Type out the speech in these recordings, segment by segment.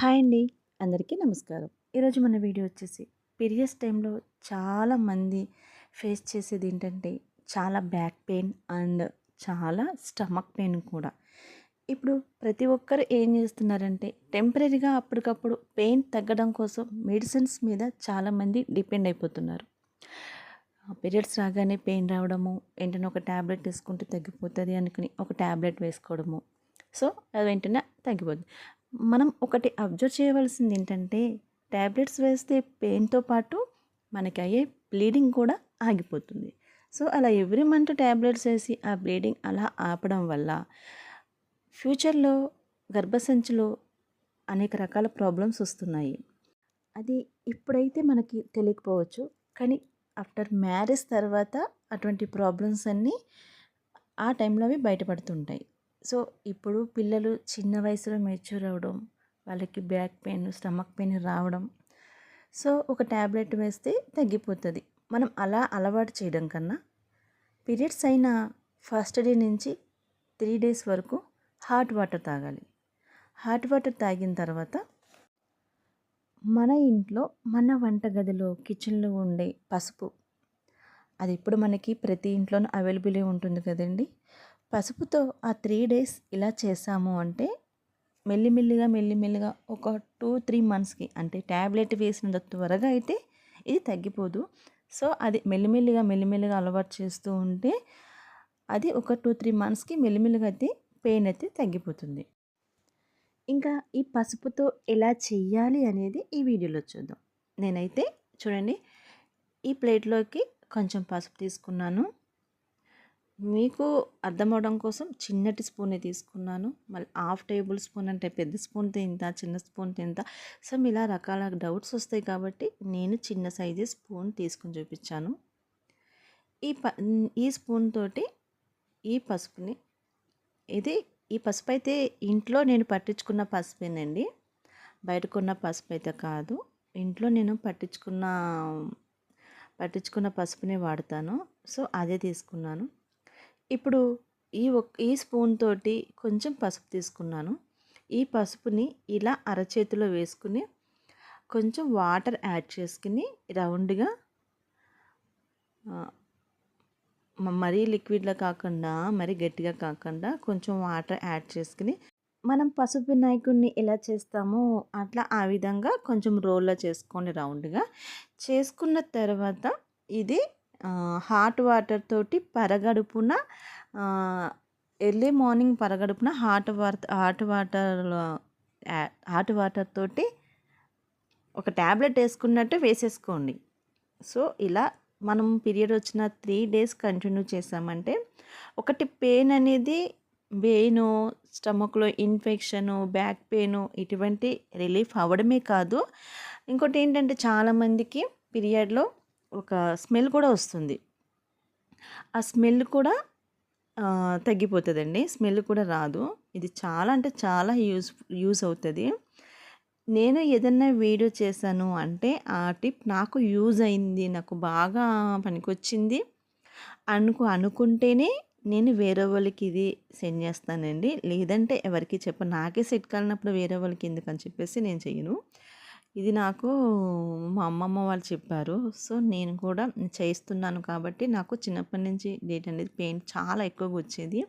Hi అండి. అందరికీ నమస్కారం. ఈరోజు మన వీడియో వచ్చేసి పీరియడ్స్ టైంలో చాలామంది ఫేస్ చేసేది ఏంటంటే చాలా బ్యాక్ పెయిన్ అండ్ చాలా స్టమక్ పెయిన్ కూడా. ఇప్పుడు ప్రతి ఒక్కరు ఏం చేస్తున్నారంటే టెంపరీగా అప్పటికప్పుడు పెయిన్ తగ్గడం కోసం మెడిసిన్స్ మీద చాలామంది డిపెండ్ అయిపోతున్నారు. పీరియడ్స్ రాగానే పెయిన్ రావడము వెంటనే ఒక ట్యాబ్లెట్ తీసుకుంటే తగ్గిపోతుంది అనుకుని ఒక ట్యాబ్లెట్ వేసుకోవడము. సో అది వెంటనే తగ్గిపోతుంది మనం ఒకటి అబ్జర్వ్ చేయవలసింది ఏంటంటే ట్యాబ్లెట్స్ వేస్తే పెయిన్తో పాటు మనకి అయ్యే బ్లీడింగ్ కూడా ఆగిపోతుంది. సో అలా ఎవ్రీ మంత్ ట్యాబ్లెట్స్ వేసి ఆ బ్లీడింగ్ అలా ఆపడం వల్ల ఫ్యూచర్లో గర్భసంచిలో అనేక రకాల ప్రాబ్లమ్స్ వస్తున్నాయి. అది ఇప్పుడైతే మనకి తెలియకపోవచ్చు కానీ ఆఫ్టర్ మ్యారేజ్ తర్వాత అటువంటి ప్రాబ్లమ్స్ అన్నీ ఆ టైంలో అవి బయటపడుతుంటాయి. సో ఇప్పుడు పిల్లలు చిన్న వయసులో మెచ్యూర్ అవ్వడం వాళ్ళకి బ్యాక్ పెయిన్ స్టమక్ పెయిన్ రావడం. సో ఒక ట్యాబ్లెట్ వేస్తే తగ్గిపోతుంది. మనం అలా అలవాటు చేయడం కన్నా పీరియడ్స్ అయిన ఫస్ట్ డే నుంచి త్రీ డేస్ వరకు హాట్ వాటర్ తాగాలి. హాట్ వాటర్ తాగిన తర్వాత మన ఇంట్లో మన వంటగదిలో కిచెన్లో ఉండే పసుపు అది ఇప్పుడు మనకి ప్రతి ఇంట్లోనూ అవైలబుల్ ఉంటుంది కదండి. పసుపుతో ఆ త్రీ డేస్ ఇలా చేసాము అంటే మెల్లిమెల్లిగా మెల్లిమెల్లిగా ఒక టూ త్రీ మంత్స్కి అంటే ట్యాబ్లెట్ వేసినంత త్వరగా అయితే ఇది తగ్గిపోదు. సో అది మెల్లిమెల్లిగా మెల్లిమెల్లిగా అలవాటు చేస్తూ ఉంటే అది ఒక టూ త్రీ మంత్స్కి మెల్లిమెల్లిగా అయితే పెయిన్ అయితే తగ్గిపోతుంది. ఇంకా ఈ పసుపుతో ఎలా చెయ్యాలి అనేది ఈ వీడియోలో చూద్దాం. నేనైతే చూడండి ఈ ప్లేట్లోకి కొంచెం పసుపు తీసుకున్నాను. మీకు అర్థమవడం కోసం చిన్నటి స్పూనే తీసుకున్నాను. మళ్ళీ హాఫ్ టేబుల్ స్పూన్ అంటే పెద్ద స్పూన్ తింత చిన్న స్పూన్ తింత. సో ఇలా రకాల డౌట్స్ వస్తాయి కాబట్టి నేను చిన్న సైజు స్పూన్ తీసుకుని చూపించాను. ఈ ప ఈ స్పూన్ తోటి ఈ పసుపుని ఇది ఈ పసుపు అయితే ఇంట్లో నేను పట్టించుకున్న పసుపేనండి. బయటకున్న పసుపు అయితే కాదు. ఇంట్లో నేను పట్టించుకున్న పట్టించుకున్న పసుపునే వాడతాను. సో అదే తీసుకున్నాను. ఇప్పుడు ఈ ఈ స్పూన్ తోటి కొంచెం పసుపు తీసుకున్నాను. ఈ పసుపుని ఇలా అరచేతిలో వేసుకుని కొంచెం వాటర్ యాడ్ చేసుకుని రౌండ్గా మరీ లిక్విడ్లో కాకుండా మరీ గట్టిగా కాకుండా కొంచెం వాటర్ యాడ్ చేసుకుని మనం పసుపు వినాయకుడిని ఎలా చేస్తామో అట్లా ఆ విధంగా కొంచెం రోల్లో చేసుకోండి రౌండ్గా చేసుకున్న తర్వాత ఇది హాట్ వాటర్ తోటి పరగడుపున ఎర్లీ మార్నింగ్ పరగడుపున hot water hot water hot water తోటి ఒక ట్యాబ్లెట్ వేసుకున్నట్టు వేసేసుకోండి. సో ఇలా మనం పీరియడ్ వచ్చిన త్రీ డేస్ కంటిన్యూ చేసామంటే ఒకటి పెయిన్ అనేది వెయిను స్టమక్లో ఇన్ఫెక్షను బ్యాక్ పెయిన్ ఇటువంటి రిలీఫ్ అవ్వడమే కాదు. ఇంకోటి ఏంటంటే చాలామందికి పీరియడ్లో ఒక స్మెల్ కూడా వస్తుంది. ఆ స్మెల్ కూడా తగ్గిపోతుందండి. స్మెల్ కూడా రాదు. ఇది చాలా అంటే చాలా యూజ్ యూజ్ అవుతుంది. నేను ఏదన్నా వీడియో చేశాను అంటే ఆ టిప్ నాకు యూజ్ అయింది. నాకు బాగా పనికొచ్చింది. అనుకు అనుకుంటేనే నేను వేరే వాళ్ళకి ఇది సెండ్ చేస్తానండి. లేదంటే ఎవరికి చెప్ప నాకే సెట్ కాలినప్పుడు వేరే వాళ్ళకి ఎందుకని చెప్పేసి నేను చెయ్యను. ఇది నాకు మా అమ్మమ్మ వాళ్ళు చెప్పారు. సో నేను కూడా చేస్తున్నాను కాబట్టి నాకు చిన్నప్పటి నుంచి డేట్ అనేది పెయిన్ చాలా ఎక్కువగా వచ్చేది.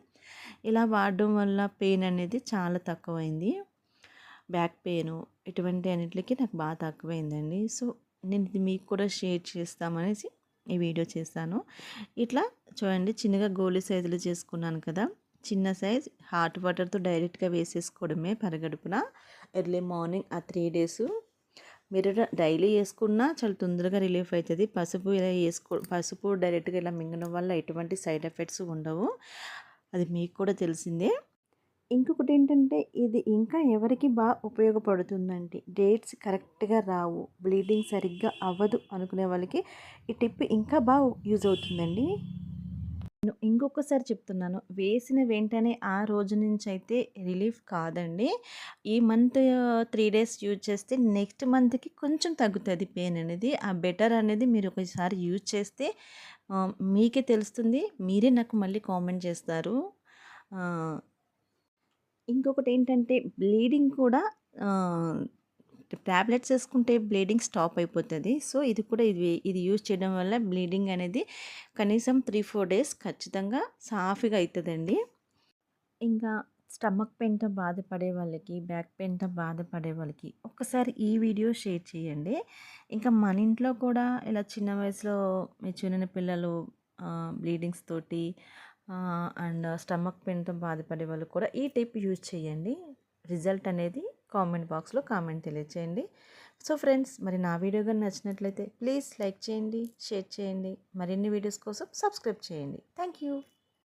ఇలా వాడడం వల్ల పెయిన్ అనేది చాలా తక్కువైంది. బ్యాక్ పెయిన్ ఇటువంటి అన్నిటికి నాకు బాగా తక్కువైందండి. సో నేను ఇది మీకు కూడా షేర్ చేస్తామనేసి ఈ వీడియో చేస్తాను. ఇట్లా చూడండి చిన్నగా గోళీ సైజులు చేసుకున్నాను కదా. చిన్న సైజ్ హాట్ వాటర్తో డైరెక్ట్గా వేసేసుకోవడమే పరగడుపున. ఎర్లీ మార్నింగ్ ఆ త్రీ డేస్ మీరు డైలీ వేసుకున్నా చాలా తొందరగా రిలీఫ్ అవుతుంది పసుపు ఇలా వేసుకో పసుపు డైరెక్ట్గా ఇలా మింగడం వల్ల ఎటువంటి సైడ్ ఎఫెక్ట్స్ ఉండవు. అది మీకు కూడా తెలిసిందే. ఇంకొకటి ఏంటంటే ఇది ఇంకా ఎవరికి బాగా ఉపయోగపడుతుందంటే డేట్స్ కరెక్ట్గా రావు. బ్లీడింగ్ సరిగ్గా అవ్వదు అనుకునే వాళ్ళకి ఈ టిప్ ఇంకా బాగా యూజ్ అవుతుందండి. ఇంకొకసారి చెప్తున్నాను. వేసిన వెంటనే ఆ రోజు నుంచి అయితే రిలీఫ్ కాదండి. ఈ మంత్ త్రీ డేస్ యూజ్ చేస్తే నెక్స్ట్ మంత్కి కొంచెం తగ్గుతుంది పెయిన్ అనేది. ఆ బెటర్ అనేది మీరు ఒకసారి యూజ్ చేస్తే మీకే తెలుస్తుంది. మీరే నాకు మళ్ళీ కామెంట్ చేస్తారు. ఇంకొకటి ఏంటంటే బ్లీడింగ్ కూడా ట్యాబ్లెట్స్ వేసుకుంటే బ్లీడింగ్ స్టాప్ అయిపోతుంది. సో ఇది కూడా ఇది ఇది యూజ్ చేయడం వల్ల బ్లీడింగ్ అనేది కనీసం త్రీ ఫోర్ డేస్ ఖచ్చితంగా సాఫీగా అవుతుందండి ఇంకా స్టమక్ పెయిన్తో బాధపడే వాళ్ళకి బ్యాక్ పెయిన్తో బాధపడే వాళ్ళకి ఒక్కసారి ఈ వీడియో షేర్ చేయండి. ఇంకా మన ఇంట్లో కూడా ఇలా చిన్న వయసులో మీ చిన్న పిల్లలు బ్లీడింగ్స్ తోటి అండ్ స్టమక్ పెయిన్తో బాధపడే వాళ్ళు కూడా ఈ టిప్ యూజ్ చేయండి. రిజల్ట్ అనేది కామెంట్ బాక్స్లో కామెంట్ తెలియచేయండి. సో ఫ్రెండ్స్ మరి నా వీడియో కానీ నచ్చినట్లయితే ప్లీజ్ లైక్ చేయండి షేర్ చేయండి. మరిన్ని వీడియోస్ కోసం సబ్స్క్రైబ్ చేయండి. Thank you